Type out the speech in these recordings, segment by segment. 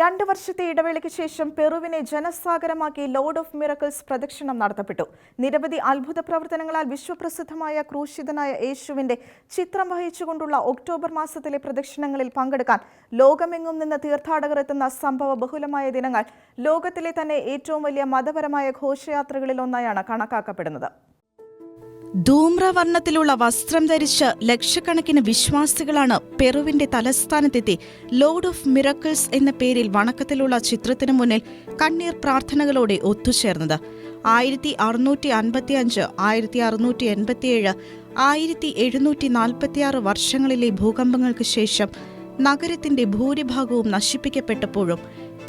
രണ്ട് വർഷത്തെ ഇടവേളയ്ക്ക് ശേഷം പെറുവിനെ ജനസാഗരമാക്കി ലോർഡ് ഓഫ് മിറക്കിൾസ് പ്രദക്ഷിണം നടത്തപ്പെട്ടു. നിരവധി അത്ഭുത പ്രവർത്തനങ്ങളാൽ വിശ്വപ്രസിദ്ധമായ ക്രൂശിതനായ യേശുവിന്റെ ചിത്രം വഹിച്ചുകൊണ്ടുള്ള ഒക്ടോബർ മാസത്തിലെ പ്രദക്ഷിണങ്ങളിൽ പങ്കെടുക്കാൻ ലോകമെങ്ങും നിന്ന് തീർത്ഥാടകർ എത്തുന്ന സംഭവ ബഹുലമായ ദിനങ്ങൾ ലോകത്തിലെ തന്നെ ഏറ്റവും വലിയ മതപരമായ ഘോഷയാത്രകളിൽ ഒന്നായാണ് കണക്കാക്കപ്പെടുന്നത്. ധൂമ്രവർണത്തിലുള്ള വസ്ത്രം ധരിച്ച് ലക്ഷക്കണക്കിന് വിശ്വാസികളാണ് പെറുവിന്റെ തലസ്ഥാനത്തെത്തി. ലോർഡ് ഓഫ് മിറക്കിൾസ് എന്ന പേരിൽ വണക്കത്തിലുള്ള ചിത്രത്തിനു മുന്നിൽ കണ്ണീർ പ്രാർത്ഥനകളോടെ ഒത്തുചേർന്നത്. ആയിരത്തി അറുന്നൂറ്റി അൻപത്തി അഞ്ച് ആയിരത്തി അറുന്നൂറ്റി എൺപത്തിയേഴ് ആയിരത്തി എഴുന്നൂറ്റി നാൽപ്പത്തിയാറ് വർഷങ്ങളിലെ ഭൂകമ്പങ്ങൾക്ക് ശേഷം നഗരത്തിന്റെ ഭൂരിഭാഗവും നശിപ്പിക്കപ്പെട്ടപ്പോഴും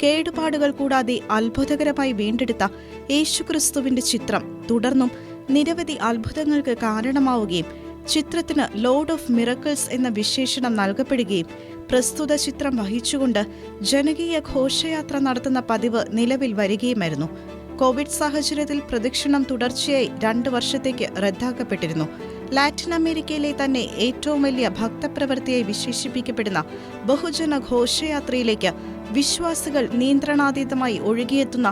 കേടുപാടുകൾ കൂടാതെ അത്ഭുതകരമായി വീണ്ടെടുത്ത യേശുക്രിസ്തുവിന്റെ ചിത്രം തുടർന്നും നിരവധി അത്ഭുതങ്ങൾക്ക് കാരണമാവുകയും ചിത്രത്തിന് ലോഡ് ഓഫ് മിറക്കിൾസ് എന്ന വിശേഷണം നൽകപ്പെടുകയും പ്രസ്തുത ചിത്രം വഹിച്ചുകൊണ്ട് ജനകീയ ഘോഷയാത്ര നടത്തുന്ന പതിവ് നിലവിൽ വരികയുമായിരുന്നു. കോവിഡ് സാഹചര്യത്തിൽ പ്രദക്ഷിണം തുടർച്ചയായി രണ്ട് വർഷത്തേക്ക് റദ്ദാക്കപ്പെട്ടിരുന്നു. ലാറ്റിൻ അമേരിക്കയിലെ തന്നെ ഏറ്റവും വലിയ ഭക്തപ്രവൃത്തിയായി വിശേഷിപ്പിക്കപ്പെടുന്ന ബഹുജന ഘോഷയാത്രയിലേക്ക് വിശ്വാസികൾ നിയന്ത്രണാതീതമായി ഒഴുകിയെത്തുന്ന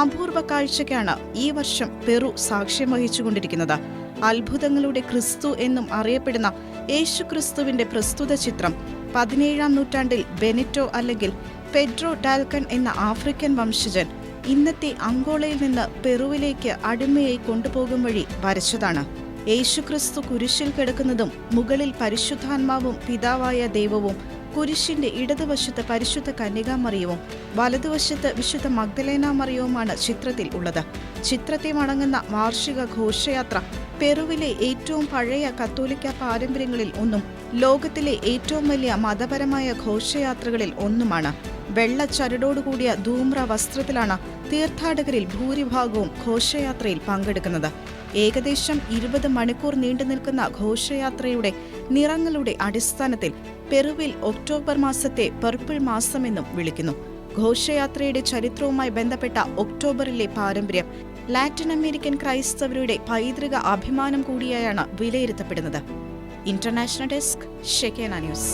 അപൂർവ കാഴ്ചയ്ക്കാണ് ഈ വർഷം പെറു സാക്ഷ്യം വഹിച്ചുകൊണ്ടിരിക്കുന്നത്. അത്ഭുതങ്ങളുടെ ക്രിസ്തു എന്നും അറിയപ്പെടുന്ന യേശു ക്രിസ്തുവിന്റെ പ്രസ്തുത ചിത്രം പതിനേഴാം നൂറ്റാണ്ടിൽ ബെനിറ്റോ അല്ലെങ്കിൽ പെഡ്രോ ഡാൽക്കൺ എന്ന ആഫ്രിക്കൻ വംശജൻ ഇന്നത്തെ അങ്കോളയിൽ നിന്ന് പെറുവിലേക്ക് അടിമയായി കൊണ്ടുപോകും വഴി വരച്ചതാണ്. യേശുക്രിസ്തു കുരിശിൽ കിടക്കുന്നതും മുകളിൽ പരിശുദ്ധാത്മാവും പിതാവായ ദൈവവും കുരിശിന്റെ ഇടതുവശത്ത് പരിശുദ്ധ കന്യകാമറിയവും വലതുവശത്ത് വിശുദ്ധ മഗ്ദലേനാമറിയവുമാണ് ചിത്രത്തിൽ ഉള്ളത്. ചിത്രത്തെ മടങ്ങുന്ന വാർഷിക ഘോഷയാത്ര പെറുവിലെ ഏറ്റവും പഴയ കത്തോലിക്ക പാരമ്പര്യങ്ങളിൽ ഒന്നും ലോകത്തിലെ ഏറ്റവും വലിയ മതപരമായ ഘോഷയാത്രകളിൽ ഒന്നുമാണ്. വെള്ള ചരടോടുകൂടിയ ധൂമ്ര വസ്ത്രത്തിലാണ് തീർത്ഥാടകരിൽ ഭൂരിഭാഗവും ഘോഷയാത്രയിൽ പങ്കെടുക്കുന്നത്. ഏകദേശം ഇരുപത് മണിക്കൂർ നീണ്ടു നിൽക്കുന്ന ഘോഷയാത്രയുടെ നിറങ്ങളുടെ അടിസ്ഥാനത്തിൽ പെറുവിൽ ഒക്ടോബർ മാസത്തെ പർപ്പിൾ മാസമെന്നും വിളിക്കുന്നു. ഘോഷയാത്രയുടെ ചരിത്രവുമായി ബന്ധപ്പെട്ട ഒക്ടോബറിലെ പാരമ്പര്യം ലാറ്റിൻ അമേരിക്കൻ ക്രൈസ്തവരുടെ പൈതൃക അഭിമാനം കൂടിയായാണ് വിലയിരുത്തപ്പെടുന്നത്. ഇന്റർനാഷണൽ ഡെസ്ക് ഷെക്കേന ന്യൂസ്.